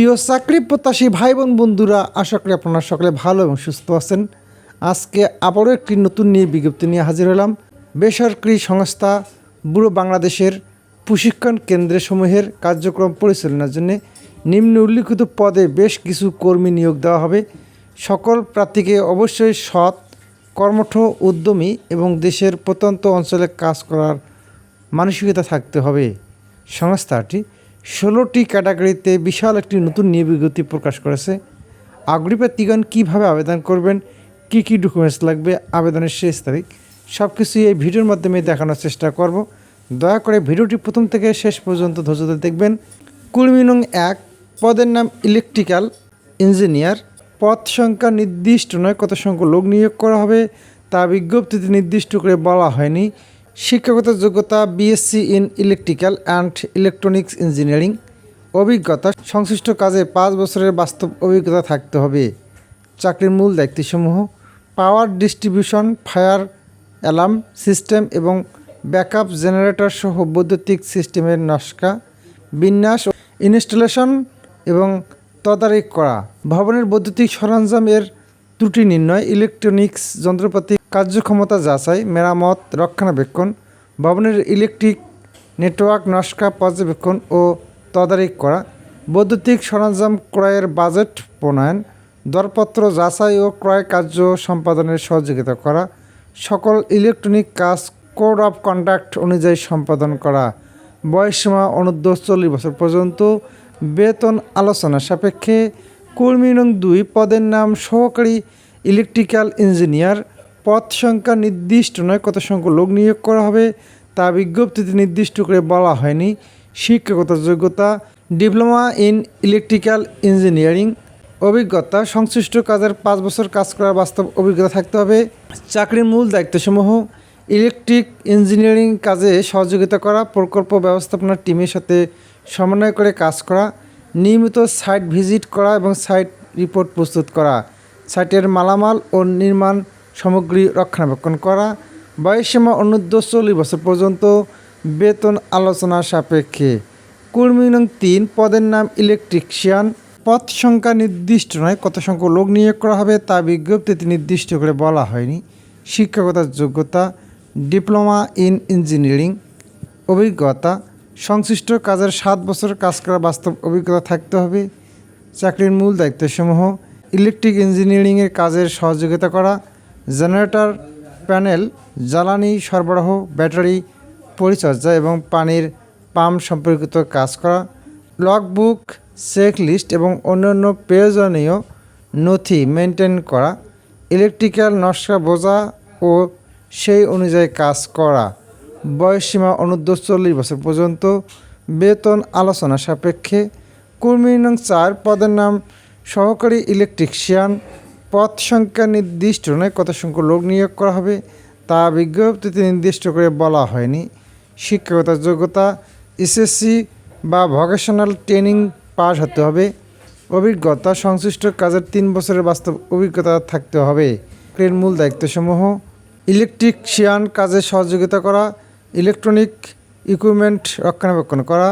প্রিয় চাকরি প্রত্যাশী ভাই বোন বন্ধুরা, আশা করি আপনারা সকলে ভালো এবং সুস্থ আছেন। আজকে আবারও একটি নতুন নিয়ে বিজ্ঞপ্তি নিয়ে হাজির হলাম। বেসরকারি সংস্থা বুড়ো বাংলাদেশের প্রশিক্ষণ কেন্দ্রসমূহের কার্যক্রম পরিচালনার জন্য নিম্ন উল্লিখিত পদে বেশ কিছু কর্মী নিয়োগ দেওয়া হবে। সকল প্রার্থীকে অবশ্যই সৎ, কর্মঠ, উদ্যমী এবং দেশের প্রত্যন্ত অঞ্চলে কাজ করার মানসিকতা থাকতে হবে। সংস্থাটি ষোলোটি ক্যাটাগরিতে বিশাল একটি নতুন নিয়োগ বিজ্ঞপ্তি প্রকাশ করেছে। প্রার্থীগণ কীভাবে আবেদন করবেন? কী কী ডকুমেন্টস লাগবে? আবেদনের শেষ তারিখ? সব কিছুই এই ভিডিওর মাধ্যমে দেখানোর চেষ্টা করব। দয়া করে ভিডিওটি প্রথম থেকে শেষ পর্যন্ত ধৈর্য ধরে দেখবেন। কুড়মি নং এক, পদের নাম ইলেকট্রিক্যাল ইঞ্জিনিয়ার। পদ সংখ্যা নির্দিষ্ট নয় কত সংখ্যক লোক নিয়োগ করা হবে। তা বিজ্ঞপ্তিতে নির্দিষ্ট করে বলা হয়নি। শিক্ষাগত যোগ্যতা BSc in electrical and electronics engineering অভিজ্ঞতা, সংশ্লিষ্ট কাজে পাঁচ বছরের বাস্তব অভিজ্ঞতা থাকতে হবে। চাকরির মূল দায়িত্বসমূহ power distribution fire alarm system এবং ব্যাকআপ জেনারেটর সহ বৈদ্যুতিক সিস্টেমের নস্কা বিন্যাস ইনস্টলেশন এবং তদারকি করা। ভবনের বৈদ্যুতিক সরঞ্জাম এর ত্রুটি নির্ণয় ইলেকট্রনিক্স যন্ত্রপাতি কার্যক্ষমতা যাচাই, মেরামত, রক্ষণাবেক্ষণ, ভবনের ইলেকট্রিক নেটওয়ার্ক নস্কা পর্যবেক্ষণ ও তদারকি করা, বৈদ্যুতিক সরঞ্জাম ক্রয়ের বাজেট প্রণয়ন, দরপত্র যাচাই ও ক্রয় কার্য সম্পাদনের সহযোগিতা করা, সকল ইলেকট্রনিক কাজ কোড অফ কন্ডাক্ট অনুযায়ী সম্পাদন করা, বয়সসীমা অনূর্ধ্ব চল্লিশ বছর পর্যন্ত, বেতন আলোচনা সাপেক্ষে, কর্মী নং দুই পদের নাম সহকারী ইলেকট্রিক্যাল ইঞ্জিনিয়ার পদ সংখ্যা নির্দিষ্ট নয় কত সংখ্যক লোক নিয়োগ করা হবে, তা বিজ্ঞপ্তিতে নির্দিষ্ট করে বলা হয়নি। শিক্ষাগত যোগ্যতা, ডিপ্লোমা ইন ইলেকট্রিক্যাল ইঞ্জিনিয়ারিং, অভিজ্ঞতা, সংশ্লিষ্ট কাজের পাঁচ বছর কাজ করার বাস্তব অভিজ্ঞতা থাকতে হবে, চাকরির মূল দায়িত্বসমূহ, ইলেকট্রিক ইঞ্জিনিয়ারিং কাজে সহযোগিতা করা, প্রকল্প ব্যবস্থাপনার টিমের সাথে সমন্বয় করে কাজ করা, নিয়মিত সাইট ভিজিট করা এবং সাইট রিপোর্ট প্রস্তুত করা। সাইটের মালামাল ও নির্মাণ সামগ্রী রক্ষণাবেক্ষণ করা। বয়সীমা অনূর্ধ্ব চল্লিশ বছর পর্যন্ত বেতন আলোচনা সাপেক্ষে। কর্মী নং তিন, পদের নাম ইলেকট্রিশিয়ান। পদ সংখ্যা নির্দিষ্ট নয়, কত সংখ্যক লোক নিয়োগ করা হবে তা বিজ্ঞপ্তিতে নির্দিষ্ট করে বলা হয়নি। শিক্ষকতার যোগ্যতা, ডিপ্লোমা ইন ইঞ্জিনিয়ারিং, অভিজ্ঞতা, সংশ্লিষ্ট কাজের সাত বছর কাজ করার বাস্তব অভিজ্ঞতা থাকতে হবে। চাকরির মূল দায়িত্বসমূহ, ইলেকট্রিক ইঞ্জিনিয়ারিংয়ের কাজের সহযোগিতা করা জেনারেটর প্যানেল, জ্বালানি সরবরাহ, ব্যাটারি পরিচর্যা এবং পানির পাম্প সম্পর্কিত কাজ করা, লগবুক চেক লিস্ট এবং অন্যান্য প্রয়োজনীয় নথি মেনটেন করা, ইলেকট্রিক্যাল নকশা বোঝা ও সেই অনুযায়ী কাজ করা। বয়সসীমা অনূর্ধ্ব চল্লিশ বছর পর্যন্ত। বেতন আলোচনা সাপেক্ষে। কর্মী নং চার, পদের নাম সহকারী ইলেকট্রিশিয়ান। পদ সংখ্যা নির্দিষ্ট নয়, কত সংখ্যক লোক নিয়োগ করা হবে, তা বিজ্ঞপ্তিতে নির্দিষ্ট করে বলা হয়নি। শিক্ষাগত যোগ্যতা, এসএসসি বা ভোকেশনাল ট্রেনিং পাস হতে হবে। অভিজ্ঞতা সংশ্লিষ্ট কাজের তিন বছরের বাস্তব অভিজ্ঞতা থাকতে হবে। চাকরির মূল দায়িত্বসমূহ ইলেকট্রিকশিয়ান কাজে সহযোগিতা করা, ইলেকট্রনিক ইকুইপমেন্ট রক্ষণাবেক্ষণ করা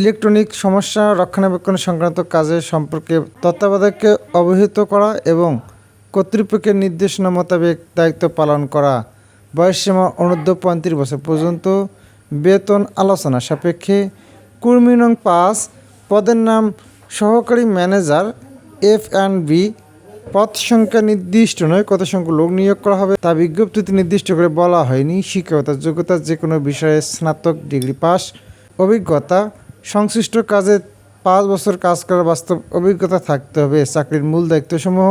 ইলেকট্রনিক সমস্যা রক্ষণাবেক্ষণ সংক্রান্ত কাজের সম্পর্কে তত্ত্বাবধায়ককে অবহিত করা এবং কর্তৃপক্ষের নির্দেশনা মোতাবেক দায়িত্ব পালন করা। বয়সসীমা অনূর্ধ্ব পঁয়ত্রিশ বছর পর্যন্ত। বেতন আলোচনা সাপেক্ষে। কর্মী নং পাঁচ। পদের নাম সহকারী ম্যানেজার এফ অ্যান্ড বি। পদ সংখ্যা নির্দিষ্ট নয়, কত সংখ্যক লোক নিয়োগ করা হবে তা বিজ্ঞপ্তিতে নির্দিষ্ট করে বলা হয়নি। শিক্ষকতার যোগ্যতা যে কোনো বিষয়ে স্নাতক ডিগ্রি পাস। অভিজ্ঞতা সংশ্লিষ্ট কাজে পাঁচ বছর কাজ করার বাস্তব অভিজ্ঞতা থাকতে হবে। চাকরির মূল দায়িত্বসমূহ,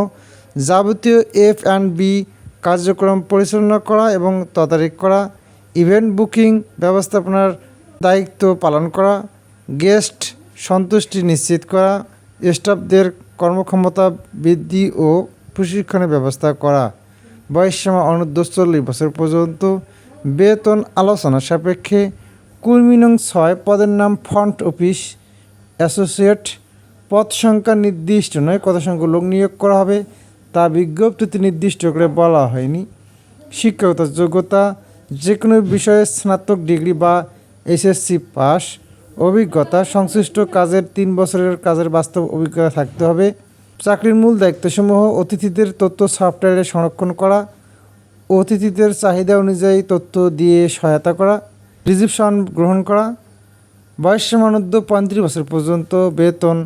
যাবতীয় এফ অ্যান্ড বি কার্যক্রম পরিচালনা করা এবং তদারকি করা, ইভেন্ট বুকিং ব্যবস্থাপনার দায়িত্ব পালন করা, গেস্ট সন্তুষ্টি নিশ্চিত করা, স্টাফদের কর্মক্ষমতা বৃদ্ধি ও প্রশিক্ষণের ব্যবস্থা করা। বয়সসীমা অনূর্ধ্ব চল্লিশ বছর পর্যন্ত। বেতন আলোচনা সাপেক্ষে কর্মী নং ছয় পদের নাম ফ্রন্ট অফিস অ্যাসোসিয়েট। পদ সংখ্যা নির্দিষ্ট নয়, কত সংখ্যক লোক নিয়োগ করা হবে তা বিজ্ঞপ্তিতে নির্দিষ্ট করে বলা হয়নি। শিক্ষকতার যোগ্যতা যে কোনো বিষয়ে স্নাতক ডিগ্রি বা এসএসসি পাস, অভিজ্ঞতা, সংশ্লিষ্ট কাজের তিন বছরের কাজের বাস্তব অভিজ্ঞতা থাকতে হবে, চাকরির মূল দায়িত্বসমূহ, অতিথিদের তথ্য সফটওয়্যারে সংরক্ষণ করা, অতিথিদের চাহিদা অনুযায়ী তথ্য দিয়ে সহায়তা করা রিসিপশন গ্রহণ করা, বয়স সীমানুদ্ধ পঁয়ত্রিশ বছর পর্যন্ত বেতন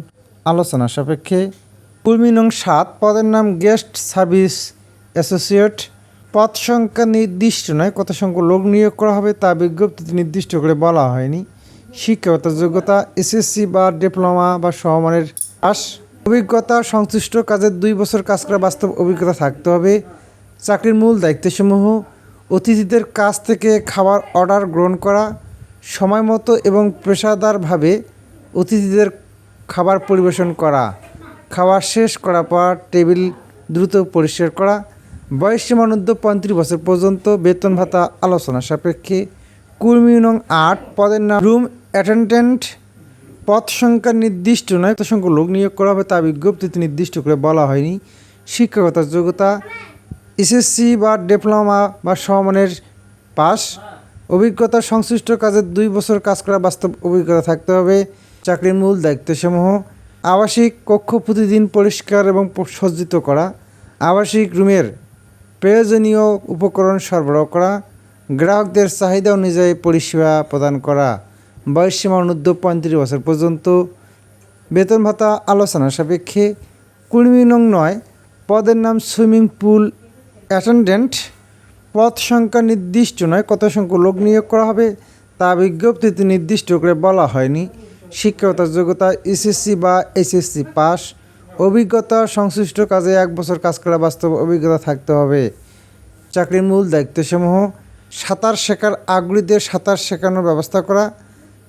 আলোচনা সাপেক্ষে। কর্মী নং সাত পদের নাম গেস্ট সার্ভিস অ্যাসোসিয়েট। পদ সংখ্যা নির্দিষ্ট নয় কত সংখ্যক লোক নিয়োগ করা হবে তা বিজ্ঞপ্তিতে নির্দিষ্ট করে বলা হয়নি। শিক্ষাগত যোগ্যতা, এসএসসি বা ডিপ্লোমা বা সমমানের পাস অভিজ্ঞতা, সংশ্লিষ্ট কাজের দুই বছর কাজ করা বাস্তব অভিজ্ঞতা থাকতে হবে। চাকরির মূল দায়িত্বসমূহ অতিথিদের কাছ থেকে খাবার অর্ডার গ্রহণ করা সময় মতো এবং পেশাদারভাবে অতিথিদের খাবার পরিবেশন করা খাবার শেষ করার পর টেবিল দ্রুত পরিষ্কার করা, বয়স সীমানুদ্ধ পঁয়ত্রিশ বছর পর্যন্ত বেতন ভাতা আলোচনা সাপেক্ষে কর্মী নং আট পদের নাম রুম অ্যাটেন্ডেন্ট পদ সংখ্যা নির্দিষ্ট নয় কত সংখ্যক লোক নিয়োগ করা হবে তা বিজ্ঞপ্তিতে নির্দিষ্ট করে বলা হয়নি। শিক্ষাগত যোগ্যতা এসএসসি বা ডিপ্লোমা বা সমমানের পাস, অভিজ্ঞতা সংশ্লিষ্ট কাজের দুই বছর কাজ করা বাস্তব অভিজ্ঞতা থাকতে হবে। চাকরির মূল দায়িত্বসমূহ, আবাসিক কক্ষ প্রতিদিন পরিষ্কার এবং সজ্জিত করা, আবাসিক রুমের প্রয়োজনীয় উপকরণ সরবরাহ করা, গ্রাহকদের চাহিদা অনুযায়ী পরিষেবা প্রদান করা বয়সসীমা অনূর্ধ্ব পঁয়ত্রিশ বছর পর্যন্ত, বেতন ভাতা আলোচনা সাপেক্ষে কুড়ি নং নয়, পদের নাম সুইমিং পুল অ্যাটেন্ডেন্ট পদ সংখ্যা নির্দিষ্ট নয়, কত সংখ্যক লোক নিয়োগ করা হবে তা বিজ্ঞপ্তিতে নির্দিষ্ট করে বলা হয়নি। শিক্ষাগত যোগ্যতা এসএসসি বা এসএসসি পাস। অভিজ্ঞতা সংশ্লিষ্ট কাজে এক বছর কাজ করা বাস্তব অভিজ্ঞতা থাকতে হবে। চাকরির মূল দায়িত্বসমূহ, সাঁতার শেখার আগ্রহীদের সাঁতার শেখানোর ব্যবস্থা করা,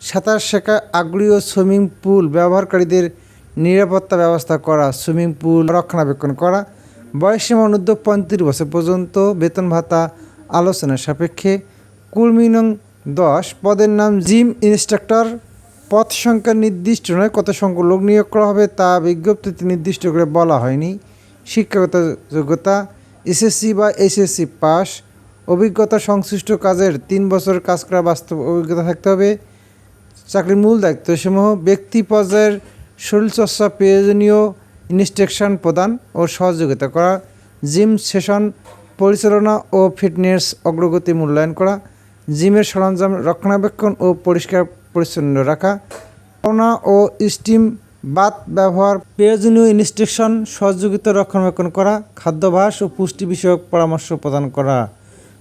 সাঁতার শেখা আগ্রহী ও সুইমিং পুল ব্যবহারকারীদের নিরাপত্তা ব্যবস্থা করা, সুইমিং পুল রক্ষণাবেক্ষণ করা বয়সীমা অনূর্ধ্ব পঁয়ত্রিশ বছর পর্যন্ত বেতন ভাতা আলোচনার সাপেক্ষে কুর্মী নং দশ পদের নাম জিম ইনস্ট্রাক্টর। পদ সংখ্যা নির্দিষ্ট নয়, কত সংখ্যক লোক নিয়োগ করা হবে তা বিজ্ঞপ্তিতে নির্দিষ্ট করে বলা হয়নি। শিক্ষাগত যোগ্যতা, এসএসসি বা এসএসসি পাস, অভিজ্ঞতা সংশ্লিষ্ট কাজের তিন বছর কাজ করা বাস্তব অভিজ্ঞতা থাকতে হবে। চাকরির মূল দায়িত্বসমূহ, ব্যক্তি পর্যায়ের শরীরচর্চা প্রয়োজনীয় ইনস্ট্রাকশন প্রদান ও সহযোগিতা করা, জিম সেশন পরিচালনা ও ফিটনেস অগ্রগতি মূল্যায়ন করা, জিমের সরঞ্জাম রক্ষণাবেক্ষণ ও পরিষ্কার পরিচ্ছন্ন রাখা করোনা ও স্টিম বাত ব্যবহার, প্রয়োজনীয় ইনস্ট্রাকশন সহযোগিতা রক্ষণাবেক্ষণ করা, খাদ্যাভ্যাস ও পুষ্টি বিষয়ক পরামর্শ প্রদান করা।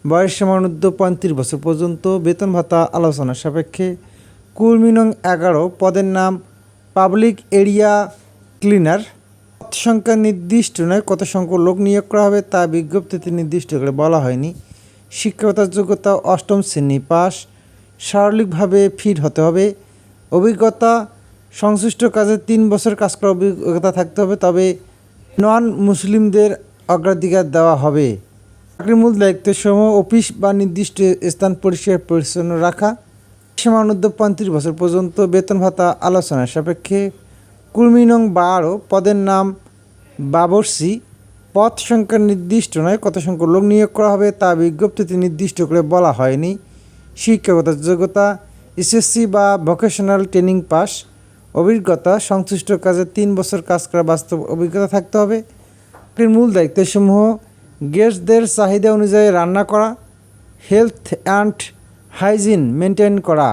বয়স সীমানুদ্ধ পঁয়ত্রিশ বছর পর্যন্ত বেতন ভাতা আলোচনা সাপেক্ষে কর্মী নং এগারো পদের নাম পাবলিক এরিয়া ক্লিনার সংখ্যা নির্দিষ্ট নয়, কত সংখ্যক লোক নিয়োগ করা হবে তা বিজ্ঞপ্তিতে নির্দিষ্ট করে বলা হয়নি। শিক্ষাগত যোগ্যতা অষ্টম শ্রেণি পাস, শারীরিকভাবে ফিট হতে হবে। অভিজ্ঞতা, সংশ্লিষ্ট কাজে তিন বছর কাজ করার অভিজ্ঞতা থাকতে হবে, তবে নন মুসলিমদের অগ্রাধিকার দেওয়া হবে। চাকরির মূল দায়িত্ব সমূহ অফিস বা নির্দিষ্ট স্থান পরিষ্কার পরিচ্ছন্ন রাখা। সীমানুদ্ধ পঁয়ত্রিশ বছর পর্যন্ত বেতন ভাতা আলোচনার সাপেক্ষে। কুর্মী নং বারো, পদের নাম বাবরসি পদ সংখ্যা নির্দিষ্ট নয় কত সংখ্যক লোক নিয়োগ করা হবে তা বিজ্ঞপ্তিতে নির্দিষ্ট করে বলা হয়নি। শিক্ষাগত যোগ্যতা এসএসসি বা ভোকেশনাল ট্রেনিং পাস অভিজ্ঞতা, সংশ্লিষ্ট কাজে তিন বছর কাজ করা বাস্তব অভিজ্ঞতা থাকতে হবে। চাকরির মূল দায়িত্বসমূহ গেস্টদের চাহিদা অনুযায়ী রান্না করা হেলথ অ্যান্ড হাইজিন মেনটেন করা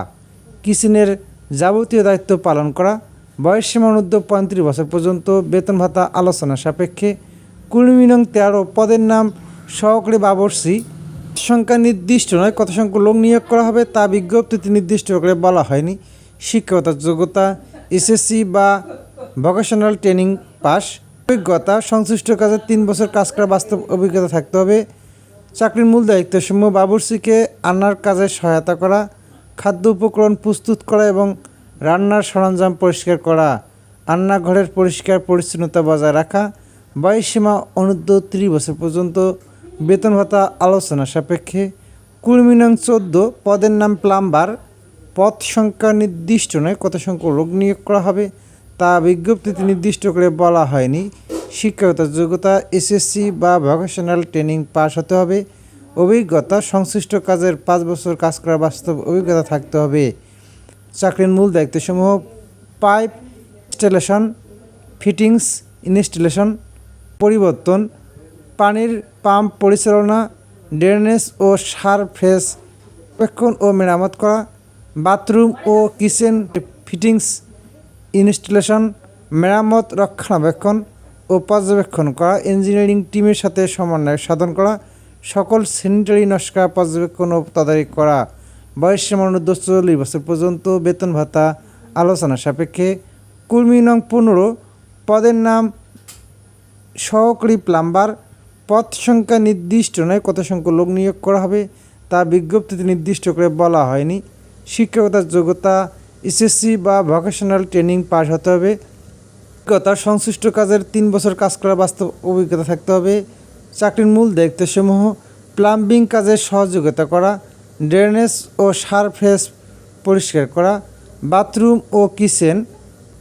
কিচেনের যাবতীয় দায়িত্ব পালন করা বয়স সীমানুদ্ধ পঁয়ত্রিশ বছর পর্যন্ত বেতন ভাতা আলোচনা সাপেক্ষে। কুড়ি নং তেরো পদের নাম সহকারী বাবরসি। সংখ্যা নির্দিষ্ট নয় কত সংখ্যক লোক নিয়োগ করা হবে তা বিজ্ঞপ্তিতে নির্দিষ্ট করে বলা হয়নি। শিক্ষাগত যোগ্যতা, এসএসসি বা ভোকেশনাল ট্রেনিং পাস। অভিজ্ঞতা, সংশ্লিষ্ট কাজে তিন বছর কাজ করা বাস্তব অভিজ্ঞতা থাকতে হবে। চাকরির মূল দায়িত্বসমূহ বাবুর্চিকে আনার কাজে সহায়তা করা। খাদ্য উপকরণ প্রস্তুত করা এবং রান্নার সরঞ্জাম পরিষ্কার করা, রান্নাঘরের পরিষ্কার পরিচ্ছন্নতা বজায় রাখা বয়সসীমা অনূর্ধ্ব ত্রিশ বছর পর্যন্ত বেতন ভাতা আলোচনা সাপেক্ষে কুড়ি চোদ্দ, পদের নাম প্লাম্বার পদ সংখ্যা নির্দিষ্ট নয়, কত সংখ্যক লোক নিয়োগ করা হবে তা বিজ্ঞপ্তিতে নির্দিষ্ট করে বলা হয়নি। শিক্ষাগত যোগ্যতা, এসএসসি বা ভোকেশনাল ট্রেনিং পাস হতে হবে। অভিজ্ঞতা, সংশ্লিষ্ট কাজের পাঁচ বছর কাজ করার বাস্তব অভিজ্ঞতা থাকতে হবে। চাকরির মূল দায়িত্বসমূহ পাইপ ইনস্টলেশন, ফিটিংস, ইনস্টলেশন, পরিবর্তন, পানির পাম্প পরিচালনা, ড্রেনেজ ও সারফেস রক্ষণ ও মেরামত করা, বাথরুম ও কিচেন ফিটিংস, ইনস্টলেশন, মেরামত রক্ষণাবেক্ষণ ও পর্যবেক্ষণ করা, ইঞ্জিনিয়ারিং টিমের সাথে সমন্বয় সাধন করা, সকল স্যানিটারি নস্কা পর্যবেক্ষণ ও তদারকি করা। বয়স সীমানুদ্ধ চল্লিশ বছর পর্যন্ত বেতন ভাতা আলোচনা সাপেক্ষে কর্মী নং পনেরো পদের নাম সহকারী প্লাম্বার। পদ সংখ্যা নির্দিষ্ট নয়, কত সংখ্যক লোক নিয়োগ করা হবে তা বিজ্ঞপ্তিতে নির্দিষ্ট করে বলা হয়নি। শিক্ষকতার যোগ্যতা, এসএসসি বা ভোকেশনাল ট্রেনিং পাস হতে হবে। অভিজ্ঞতা সংশ্লিষ্ট কাজের তিন বছর কাজ করার বাস্তব অভিজ্ঞতা থাকতে হবে। চাকরির মূল দায়িত্বসমূহ প্লাম্বিং কাজে সহযোগিতা করা। ড্রেনেজ ও সারফেস পরিষ্কার করা, বাথরুম ও কিচেন,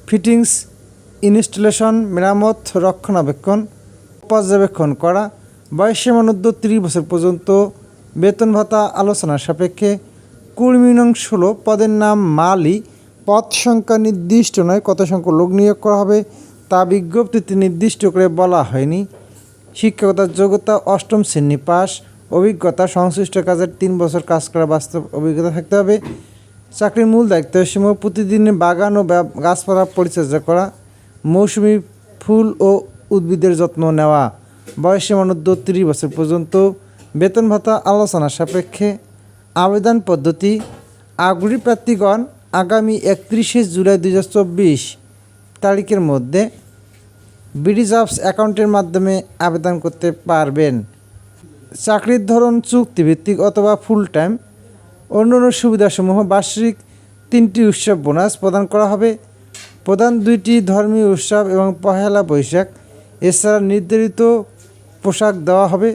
ফিটিংস, ইনস্টলেশন, মেরামত, রক্ষণাবেক্ষণ, পর্যবেক্ষণ করা বয়সীমানুদ্ধ ত্রিশ বছর পর্যন্ত, বেতন ভাতা আলোচনার সাপেক্ষে, কর্মী নং ষোলো, পদের নাম মালি, পদ সংখ্যা নির্দিষ্ট নয় কত সংখ্যক লোক নিয়োগ করা হবে, তা বিজ্ঞপ্তিতে নির্দিষ্ট করে বলা হয়নি। শিক্ষকতার যোগ্যতা অষ্টম শ্রেণি পাস অভিজ্ঞতা, সংশ্লিষ্ট কাজের তিন বছর কাজ করার বাস্তব অভিজ্ঞতা থাকতে হবে। চাকরির মূল দায়িত্ব সমূহ প্রতিদিন বাগান ও গাছপালা পরিচর্যা করা, মৌসুমি ফুল ও উদ্ভিদের যত্ন নেওয়া, বয়সে অনুদ্ধ তিরিশ বছর পর্যন্ত, বেতন ভাতা আলোচনা সাপেক্ষে, আবেদন পদ্ধতি, আগ্রহী প্রার্থীগণ আগামী একত্রিশে জুলাই দু হাজার চব্বিশ তারিখের মধ্যে বিডি অ্যাকাউন্টের মাধ্যমে আবেদন করতে পারবেন। চাকরির ধরন, চুক্তিভিত্তিক অথবা ফুল টাইম অন্যান্য সুবিধাসমূহ, বার্ষিক তিনটি উৎসব বোনাস প্রদান করা হবে। প্রধান দুইটি ধর্মীয় উৎসব এবং পহেলা বৈশাখ, এছাড়া নির্ধারিত পোশাক দেওয়া হবে।